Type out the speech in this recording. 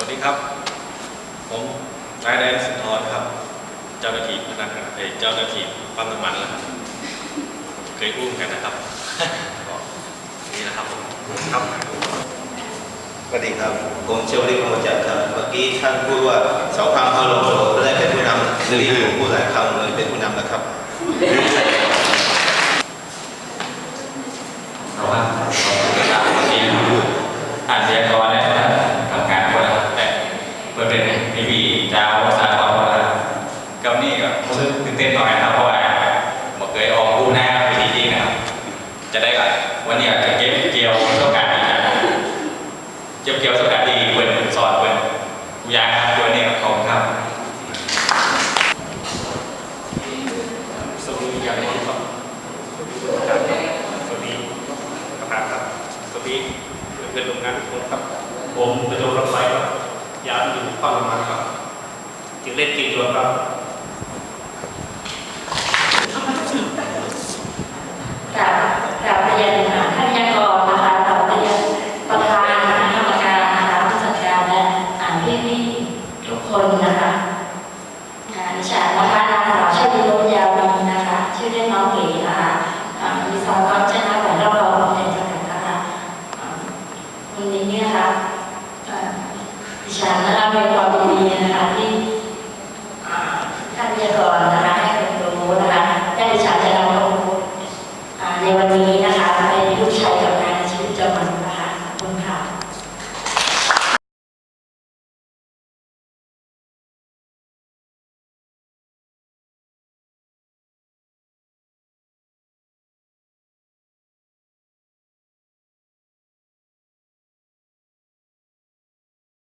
วัสดีครับ ผมนายแดนสุนทรครับ เจ้าหน้าที่พนักงานเอ้ยเจ้าหน้าที่ปั๊มน้ำมันนะครับเคยพูดกันนะครับก็นี่นะครับผมครับสวัสดีครับ ผมเชวลิกมจักรครับ เมื่อกี้ท่านพูดว่าสองครั้งเข้าลงโลได้เป็นผู้นำนี่ผมพูดหลายครั้งเลยเป็นผู้นำนะครับเพราะว่าเราเวลาที่อ่านเรียนก่อนแล้วทำการคนละแต่เพื่อเป็นพี่พี่เจ้าภาษาเราคนละกับนี่ก็รู้สึกตื่นเต้นหน่อยนะครับเพราะว่าผมเคยออกคู่หน้าไปทีจริงนะครับ จะได้กับ วันนี้จะเก็บเกี่ยวประสบการณ์ดีจากเก็บเกี่ยวประสบการณ์ดีเปิดสอนเปิดกูยากครับตัวนี้กับเขาครับสวัสดีอย่างน้อยครับสวัสดีประธานครับสวัสดีเพื่อนร่วมงานทุกคนครับ ผมประจวบรถไฟครับย้ายอยู่ฝั่งมาครับจึงเล่นกินรวมครับ คนนะคะดิฉันนะคะนางสาวชลิลยาวงนนะคะ ชื่อเล่นน้องเก๋นะะมีสองความชนะของเราเราเป็นจังหวัดนะคะวันนี้นะคะดิฉันนะคะมีความดีนะคะที่